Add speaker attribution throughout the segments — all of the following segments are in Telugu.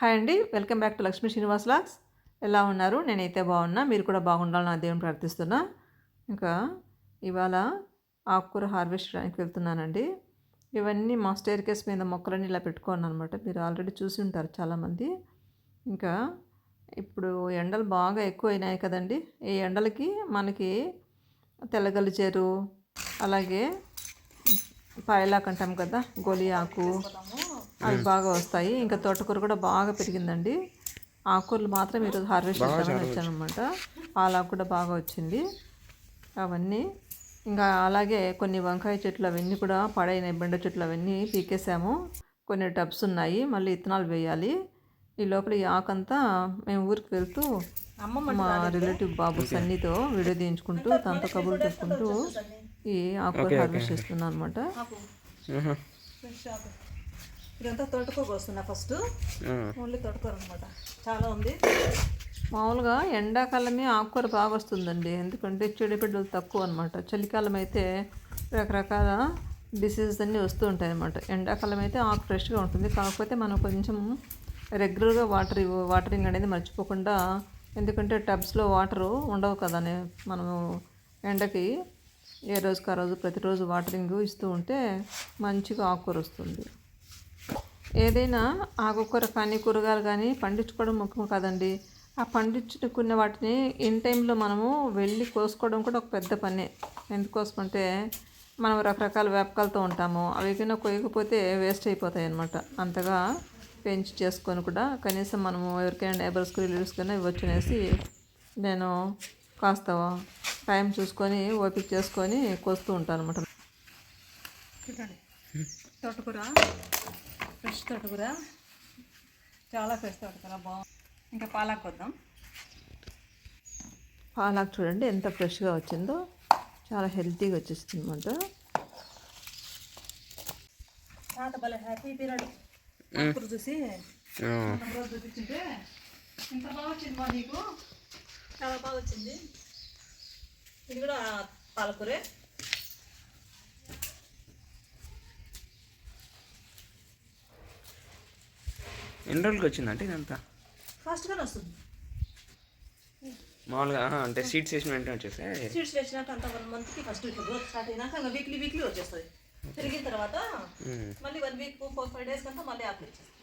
Speaker 1: హాయ్ అండి. Welcome back to Lakshmi Srinivas lakhs. ఎలా ఉన్నారు? నేనైతే బాగున్నా. మీరు కూడా బాగుండాలని నా దేవుని ప్రార్థిస్తున్నా. ఇంకా ఇవాళ ఆకుకూర హార్వెస్ట్ చేయడానికి వెళ్తున్నానండి. ఇవన్నీ మా స్టేర్ కేస్ మీద మొక్కలన్నీ ఇలా పెట్టుకోను అనమాట మీరు ఆల్రెడీ చూసి ఉంటారు చాలామంది. ఇంకా ఇప్పుడు ఎండలు బాగా ఎక్కువైనాయి కదండి. ఈ ఎండలకి మనకి తెల్లగల్లి చేరు అలాగే పాయలాక్ అంటాం కదా గోలి ఆకు అవి బాగా వస్తాయి. ఇంకా తోటకూర కూడా బాగా పెరిగిందండి. ఆకుకూరలు మాత్రం ఈరోజు హార్వెస్ట్ చేద్దామని వచ్చానమాట పాలాకు కూడా బాగా వచ్చింది. అవన్నీ ఇంకా అలాగే కొన్ని వంకాయ చెట్లు అవన్నీ కూడా పడైన బెండ చెట్లు అవన్నీ పీకేసాము. కొన్ని టబ్స్ ఉన్నాయి. మళ్ళీ ఇత్తనాలు వేయాలి. ఈ లోపల ఈ ఆకంతా మేము ఊరికి వెళ్తూ మా రిలేటివ్ బాబు సన్నితో వీడియో తీయించుకుంటూ తనతో కబుర్లు చెప్పుకుంటూ ఈ ఆకుకూర హార్వెస్ట్ చేస్తున్నాను అనమాట ఇదంతా తోటకూర వస్తున్నా ఫస్ట్. ఓన్లీ తోటకూర అనమాట చాలా ఉంది. మామూలుగా ఎండాకాలమే ఆకుకూర బాగా వస్తుందండి. ఎందుకంటే చెడిపెడ్డలు తక్కువ అనమాట చలికాలం అయితే రకరకాల డిసీజెస్ అన్నీ వస్తూ ఉంటాయి అనమాట ఎండాకాలం అయితే ఆకు ఫ్రెష్గా ఉంటుంది. కాకపోతే మనం కొంచెం రెగ్యులర్గా వాటర్ వాటరింగ్ అనేది మర్చిపోకుండా ఎందుకంటే టబ్స్లో వాటరు ఉండవు కదా మనము ఎండకి ఏ రోజుకి ఆ రోజు ప్రతిరోజు వాటరింగ్ ఇస్తూ ఉంటే మంచిగా ఆకుకూర వస్తుంది. ఏదైనా ఆకుకూర కానీ కూరగాయలు కానీ పండించుకోవడం ముఖ్యం కాదండి. ఆ పండించుకున్న వాటిని ఇన్ టైంలో మనము వెళ్ళి కోసుకోవడం కూడా ఒక పెద్ద పని. ఎందుకోసం అంటే మనం రకరకాల వేపకాలతో ఉంటాము. అవి కన్నా కొయ్యకపోతే వేస్ట్ అయిపోతాయి అన్నమాట అంతగా పెంచి చేసుకొని కూడా కనీసం మనము ఎవరికైనా నేబర్స్కి రిలేటివ్స్కైనా ఇవ్వచ్చు అనేసి నేను కాస్త టైం చూసుకొని ఓపిక చేసుకొని కోస్తూ ఉంటాను అనమాట తోటకూర. ఫ్రెష్ తోటకూర చాలా ఫ్రెష్ తోటకూర బాగుంది ఇంకా పాలాకు వద్దాం పాలాకు చూడండి ఎంత ఫ్రెష్గా వచ్చిందో. చాలా హెల్తీగా వచ్చేస్తుంది అనమాట తాత భలే హ్యాపీ పీరియడ్ చూసి రోజు చూపించింటే ఇంత బాగా వచ్చింది మా నీకు. చాలా బాగా వచ్చింది. ఇది కూడా పాలకూరే.
Speaker 2: ఎన్ని రోజులకి వచ్చిందంటే ఇదంతా?
Speaker 1: ఫాస్ట్గానే వస్తుంది.
Speaker 2: మామూలుగా అంటే సీడ్స్ వేసిన వెంటనే వచ్చేసాయి
Speaker 1: సీడ్స్ వేసినాక అంత వన్ మంత్కి ఫస్ట్ ఇట్లా గ్రోత్ స్టార్ట్ అయినాక ఇంకా వీక్లీ వీక్లీ వచ్చేస్తుంది. పెరిగిన తర్వాత మళ్ళీ one week four five days కంతా మళ్ళీ ఆకులు వచ్చేస్తుంది.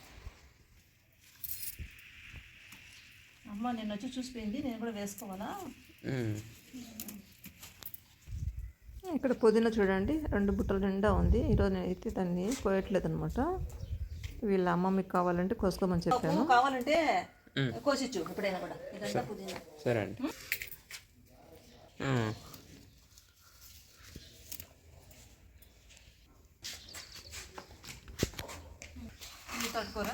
Speaker 1: అమ్మ నేను వచ్చి చూసిపోయింది. నేను కూడా వేసుకోవాలా? ఇక్కడ పుదీనా చూడండి. రెండు బుట్టలు నిండా ఉంది. ఈరోజు నేనైతే దాన్ని కోయట్లేదు అనమాట వీళ్ళ అమ్మ మీకు కావాలంటే కోసుకోమని చెప్పాను. కావాలంటే కోసిచ్చు ఎప్పుడైనా కూడా. ఇదంతా పుదీనా.
Speaker 2: సరే అండి.
Speaker 1: ఇది తడుకోర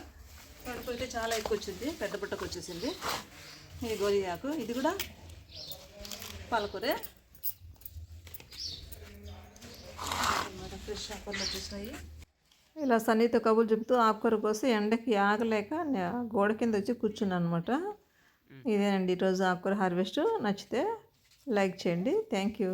Speaker 1: తడుకు అయితే చాలా ఎక్కువ వచ్చింది పెద్ద బుట్టకు వచ్చేసింది. ఇది గోలి ఆకు ఇది కూడా పాలకూరే. ఫ్రెష్ ఆకులు వచ్చేసినాయి. ఇలా సన్నీతో కబుర్లు చెబుతూ ఆకుకూర కోసి ఎండకి ఆగలేక గోడ కింద వచ్చి కూర్చున్నాను అనమాట ఇదేనండి ఈరోజు ఆకుకూర హార్వెస్ట్. నచ్చితే లైక్ చేయండి. Thank you.